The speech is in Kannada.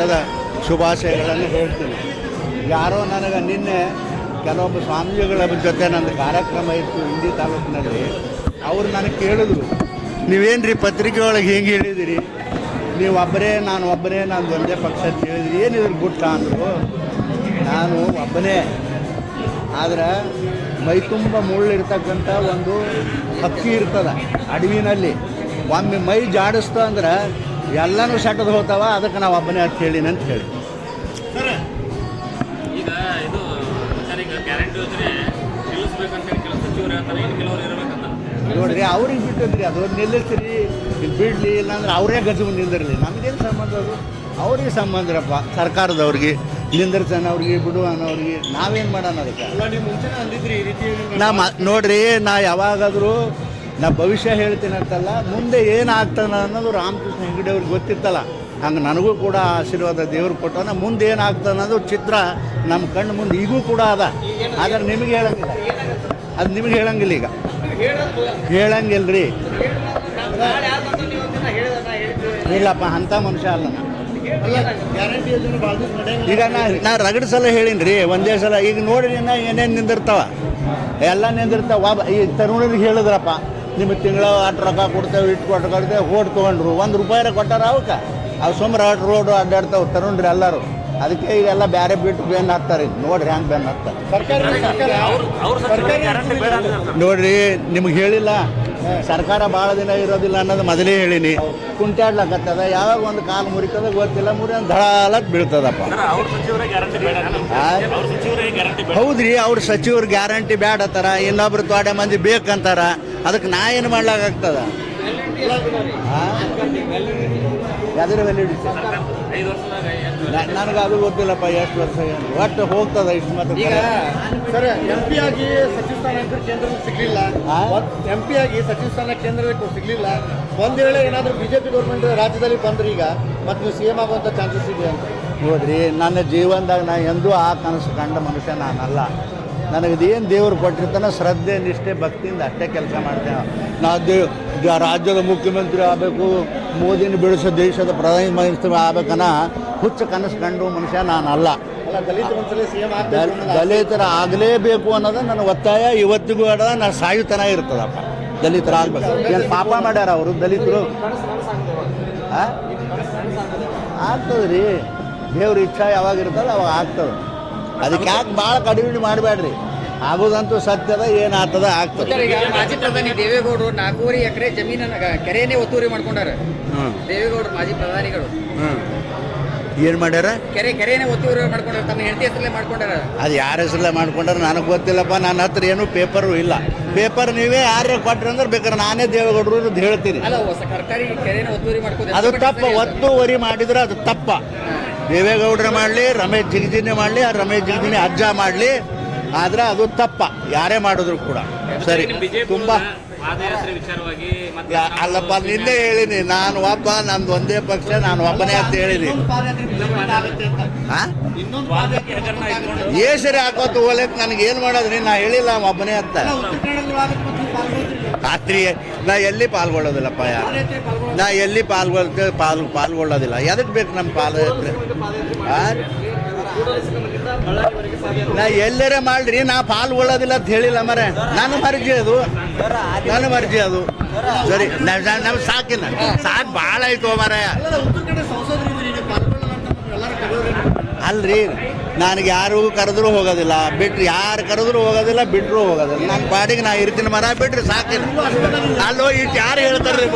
ಮಟ್ಟದ ಶುಭಾಶಯಗಳನ್ನು ಹೇಳ್ತೀನಿ. ಯಾರೋ ನನಗೆ ನಿನ್ನೆ ಕೆಲವೊಬ್ಬ ಸ್ವಾಮೀಜಿಗಳ ಜೊತೆ ನಂದು ಕಾರ್ಯಕ್ರಮ ಇತ್ತು ಹಿಂದಿ ತಾಲೂಕಿನಲ್ಲಿ. ಅವರು ನನಗೆ ಕೇಳಿದ್ರು ನೀವೇನು ರೀ ಪತ್ರಿಕೆ ಒಳಗೆ ಹೆಂಗೆ ಹೇಳಿದಿರಿ? ನೀವು ಒಬ್ಬರೇ, ನಾನು ಒಬ್ಬರೇ, ನಾನು ಒಂದೇ ಪಕ್ಷ ಅಂತ ಹೇಳಿದ್ರಿ. ಏನಿದ್ರು ಗುಟ್ಟ? ಅಂದರು, ನಾನು ಒಬ್ಬನೇ. ಆದ್ರೆ ಮೈ ತುಂಬ ಮುಳ್ಳಿರ್ತಕ್ಕಂಥ ಒಂದು ಹಕ್ಕಿ ಇರ್ತದೆ ಅಡವಿನಲ್ಲಿ. ಒಮ್ಮೆ ಮೈ ಜಾಡಿಸ್ತು ಅಂದ್ರೆ ಎಲ್ಲನೂ ಸೆಟದು ಹೋಗ್ತಾವ ಅದಕ್ಕೆ ನಾವು ಒಬ್ಬನೇ ಅಂತ ಹೇಳಿ ಅಂತ ಹೇಳಿ. ಈಗ ಇದು ಸರ್ ಈಗ ಗ್ಯಾರಂಟಿ ಯೋಜನೆ ನಿಲ್ಲಿಸ್ಬೇಕಂತ ಹೇಳಿ ಕೆಲವು ಸಚಿವರು ಹೇಳ್ತಾರೆ ಇನ್ನು ಕೆಲವರು ಇರಬೇಕಂತ. ನೋಡ್ರಿ ಅವ್ರಿಗೆ ಬಿಟ್ಟಿದ್ರಿ ಅದು ನಿಲ್ಲಿಸ್ರಿ ಇಲ್ಲಿ ಬಿಡಲಿ ಇಲ್ಲಾಂದ್ರೆ ಅವರೇ ಮುಂದೆ ನಿಂದಿರಲಿ. ನಮಗೇನು ಸಂಬಂಧ ಅದು? ಅವ್ರಿಗೆ ಸಂಬಂಧರಪ್ಪ ಸರ್ಕಾರದವ್ರಿಗೆ ನಿಂದಿರ್ತಾನೆ ಅವ್ರಿಗೆ ಬಿಡು ಅನ್ನೋರಿಗೆ ನಾವೇನು ಮಾಡೋಣ ಅದಕ್ಕೆ? ನಾ ನೋಡ್ರಿ ನಾ ಯಾವಾಗಾದರೂ ನಾ ಭವಿಷ್ಯ ಹೇಳ್ತೀನಿ ಅಂತಲ್ಲ, ಮುಂದೆ ಏನಾಗ್ತಾನೆ ಅನ್ನೋದು ರಾಮಕೃಷ್ಣ ಹೆಗಡೆ ಅವ್ರಿಗೆ ಗೊತ್ತಿತ್ತಲ್ಲ. ಹಂಗೆ ನನಗೂ ಕೂಡ ಆಶೀರ್ವಾದ ದೇವ್ರು ಕೊಟ್ಟವನ, ಮುಂದೆ ಏನಾಗ್ತಾನೆ ಅನ್ನೋದು ಚಿತ್ರ ನಮ್ಮ ಕಣ್ಣು ಮುಂದೆ ಈಗೂ ಕೂಡ ಅದ. ಆದರೆ ನಿಮಗೆ ಹೇಳಂಗಿಲ್ಲ. ಅದು ನಿಮಗೆ ಹೇಳಂಗಿಲ್ಲ ಈಗ. ಹೇಳಂಗಿಲ್ರಿ. ಇಲ್ಲಪ್ಪ, ಅಂಥ ಮನುಷ್ಯ ಅಲ್ಲ ನಾನು ಈಗ ನಾ ನಾ ರಗಡ್ ಸಲ ಹೇಳೀನಿ ರೀ ಒಂದೇ ಸಲ. ಈಗ ನೋಡ್ರಿ ನಾ ಏನೇನು ನಿಂದಿರ್ತಾವ. ಎಲ್ಲ ನಿಂದಿರ್ತಾವ. ಈ ತರುಣರಿಗೆ ಹೇಳಿದ್ರಪ್ಪ. ನಿಮ್ಮ ತಿಂಗಳ ಅಷ್ಟು ರೊಕ್ಕ ಕೊಡ್ತೇವೆ ಇಟ್ಟು ಕೊಟ್ಟು ಕೊಡ್ತೇವೆ ಓಟ್ ತೊಗೊಂಡ್ರು ಒಂದು ರೂಪಾಯಿ ಕೊಟ್ಟಾರ ಅವಕ್ಕೆ. ಅವು ಸುಮ್ಮನೆ ಅಷ್ಟು ರೋಡು ಅಡ್ಡಾಡ್ತಾವೆ ತರುಣ್ರಿ ಎಲ್ಲರೂ. ಅದಕ್ಕೆ ಈಗೆಲ್ಲ ಬೇರೆ ಬಿಟ್ಟು ಬೇನ್ ಹಾಕ್ತಾರೆ. ನೋಡ್ರಿ ಹ್ಯಾಂಗೆ ಬೇನ್ ಹಾಕ್ತಾರೆ. ನೋಡ್ರಿ ನಿಮ್ಗೆ ಹೇಳಿಲ್ಲ. ಸರ್ಕಾರ ಭಾಳ ದಿನ ಇರೋದಿಲ್ಲ ಅನ್ನೋದು ಮೊದಲೇ ಹೇಳಿನಿ. ಕುಂಟಾಡ್ಲಕತ್ತದ. ಯಾವಾಗ ಒಂದು ಕಾಲು ಮುರಿತದ ಗೊತ್ತಿಲ್ಲ. ಮುರಿ ಒಂದು ಧಳಾಲತ್ ಬೀಳ್ತದಪ್ಪ. ಸರ್ ಅವ್ರ ಸಚಿವರೇ ಗ್ಯಾರಂಟಿ ಬೇಡ ಆ? ಅವ್ರ ಸಚಿವರೇ ಗ್ಯಾರಂಟಿ ಬೇಡ. ಹೌದ್ರಿ ಅವ್ರ ಸಚಿವರು ಗ್ಯಾರಂಟಿ ಬ್ಯಾಡ ತರ ಇನ್ನೊಬ್ರು ತೋಡೆ ಮಂದಿ ಬೇಕಂತಾರ. ಅದಕ್ಕೆ ನಾ ಏನು ಮಾಡ್ಲಾಗ್ತದ ಎದುರು ವ್ಯಾಲಿಡಿಟಿ ನನಗೆ ಅದು ಗೊತ್ತಿಲ್ಲಪ್ಪ ಎಷ್ಟು ವರ್ಷ ಏನು. ಒಟ್ಟು ಹೋಗ್ತದ ಇಷ್ಟು ಮಾತ್ರ ಈಗ ಸರ್ ಎಂ ಪಿ ಆಗಿ ಸಚಿವ ಸ್ಥಾನ ಕೇಂದ್ರಕ್ಕೆ ಸಿಗಲಿಲ್ಲ? ಎಂ ಪಿ ಆಗಿ ಸಚಿವ ಸ್ಥಾನ ಕೇಂದ್ರ ಸಿಗ್ಲಿಲ್ಲ. ಒಂದ್ ವೇಳೆ ಏನಾದರೂ ಬಿಜೆಪಿ ಗೌರ್ಮೆಂಟ್ ರಾಜ್ಯದಲ್ಲಿ ಬಂದ್ರೆ ಈಗ ಮತ್ತು ನೀವು ಸಿ ಎಂ ಆಗುವಂತ ಚಾನ್ಸಸ್ ಇದೆ ಅಂತ. ನೋಡ್ರಿ ನನ್ನ ಜೀವನದಾಗ ನಾ ಎಂದೂ ಆ ಕನಸು ಕಂಡ ಮನುಷ್ಯ ನಾನಲ್ಲ. ನನಗದೇನು ದೇವರು ಕೊಟ್ಟಿರ್ತಾನೆ ಶ್ರದ್ಧೆ ನಿಷ್ಠೆ ಭಕ್ತಿಯಿಂದ ಅಷ್ಟೇ ಕೆಲಸ ಮಾಡ್ತೇವೆ ನಾ ದೇವ್ ರಾಜ್ಯದ ಮುಖ್ಯಮಂತ್ರಿ ಆಗಬೇಕು ಮೋದಿನ ಬೆಳೆಸೋ ದೇಶದ ಪ್ರಧಾನಮಂತ್ರಿ ಆಗ್ಬೇಕನ್ನ ಹುಚ್ಚ ಕನಸು ಕಂಡು ಮನುಷ್ಯ ನಾನಲ್ಲ. ದಲಿತರ ಆಗಲೇಬೇಕು ಅನ್ನೋದು ನನ್ನ ಒತ್ತಾಯ. ಇವತ್ತಿಗೂ ಅಡ ನಾನು ಸಾಯುತನ ಇರ್ತದಪ್ಪ. ದಲಿತರ ಆಗ್ಬೇಕು. ಏನು ಪಾಪ ಮಾಡ್ಯಾರ ಅವರು ದಲಿತರು? ಆಗ್ತದ್ರಿ ಆಗ್ತದೆ ರೀ. ದೇವ್ರ ಇಚ್ಛಾ ಯಾವಾಗ ಇರ್ತದೆ ಅವಾಗ ಆಗ್ತದೆ. ಅದಕ್ಕೆ ಯಾಕೆ ಭಾಳ ಕಡಿಮೆ ಮಾಡಬೇಡ್ರಿ ಆಗೋದಂತೂ ಸತ್ಯದ ಏನಾಗ್ತದ ಆಗ್ತದೆ. ಸರ್, ಈಗ ಮಾಜಿ ಪ್ರಧಾನಿ ದೇವೇಗೌಡರು ನಾಲ್ಕೂವರೆ ಎಕರೆ ಜಮೀನನ್ನ ಕೆರೆನೇ ಒತ್ತುವರಿ ಮಾಡ್ಕೊಂಡಾರ. ಹ್ಞೂ ದೇವೇಗೌಡರು ಮಾಜಿ ಪ್ರಧಾನಿಗಳು. ಹ್ಞೂ ಏನು ಮಾಡ್ಯಾರ? ಕೆರೆ ಕೆರೆನೇ ಒತ್ತುವರಿ ಮಾಡ್ಕೊಂಡಾರ. ತಮ್ಮ ಹೆಂಡತಿ ಹೆಸರಲ್ಲೇ ಮಾಡ್ಕೊಂಡಾರ. ಅದು ಯಾರ ಹೆಸರಲ್ಲೇ ಮಾಡ್ಕೊಂಡ್ರೆ ನನಗೆ ಗೊತ್ತಿಲ್ಲಪ್ಪ. ನನ್ನ ಹತ್ರ ಏನು ಪೇಪರು ಇಲ್ಲ. ಪೇಪರ್ ನೀವೇ ಯಾರೇ ಕೊಟ್ರಿ ಅಂದ್ರೆ ಬೇಕಾದ್ರೆ ನಾನೇ ದೇವೇಗೌಡರು ಅಂತ ಹೇಳ್ತೀನಿ. ಅಲ್ಲ ಹೊಸ ಸರ್ಕಾರಿ ಕೆರೆನ ಒತ್ತುವರಿ ಮಾಡ್ಕೋದು ಅದು ತಪ್ಪ. ಒತ್ತುವರಿ ಮಾಡಿದ್ರೆ ಅದು ತಪ್ಪ. ದೇವೇಗೌಡರ ಮಾಡಲಿ ರಮೇಶ್ ಜಿಗಜಿನೇ ಮಾಡಲಿ ಆ ರಮೇಶ್ ಜಿಗಜಿನೇ ಅಜ್ಜ ಮಾಡಲಿ. ಆದ್ರೆ ಅದು ತಪ್ಪ. ಯಾರೇ ಮಾಡಿದ್ರು ಕೂಡ. ಸರಿ. ತುಂಬಾ ಪಾದಯಾತ್ರೆ ವಿಚಾರವಾಗಿ ಮತ್ತೆ ಅಲ್ಲಪ್ಪ ನಿನ್ನೆ ಹೇಳಿನಿ ನಾನು ಒಬ್ಬ ನಂದು ಒಂದೇ ಪಕ್ಷ ನಾನು ಒಬ್ಬನೇ ಅಂತ ಹೇಳಿನಿ ಏಸರಿ ಹಾಕೋತ ಹೋಲಕ್ ನನಗೆ ಏನು ಮಾಡೋದ್ರಿ? ನಾ ಹೇಳಿಲ್ಲ ಒಬ್ಬನೇ ಅಂತ. ರಾತ್ರಿ ನಾ ಎಲ್ಲಿ ಪಾಲ್ಗೊಳ್ಳೋದಿಲ್ಲಪ್ಪ ಯಾರು? ನಾ ಎಲ್ಲಿ ಪಾಲ್ಗೊಳ್ ಪಾಲ್ ಪಾಲ್ಗೊಳ್ಳೋದಿಲ್ಲ. ಎದಕ್ಕೆ ಬೇಕು ನಮ್ಮ ಪಾದಯಾತ್ರೆ? ನಾ ಎಲ್ಲರೇ ಮಾಡ್ರಿ, ನಾ ಪಾಲ್ಗೊಳ್ಳೋದಿಲ್ಲ ಅಂತ ಹೇಳಿಲ್ಲ ಮರೆ ನನ್ನ ಮರ್ಜಿ ಅದು. ನನ್ನ ಮರ್ಜಿ ಅದು. ಸರಿ ನಮ್ ಸಾಕಿನ. ಸಾಕು ಭಾಳ ಆಯ್ತು ಮರ ಅಲ್ರಿ, ನನಗೆ ಯಾರು ಕರೆದ್ರೂ ಹೋಗೋದಿಲ್ಲ. ಬಿಟ್ರು ಯಾರು ಕರೆದ್ರು ಹೋಗೋದಿಲ್ಲ ಬಿಟ್ಟರು ಹೋಗೋದಿಲ್ಲ. ನನ್ನ ಪಾಡಿಗೆ ನಾ ಇರ್ತೀನಿ ಮರ ಬಿಟ್ರಿ ಸಾಕಿಲ್ಲ ಅಲ್ಲೋ ಇಟ್ಟು ಯಾರು ಹೇಳ್ತಾರೆ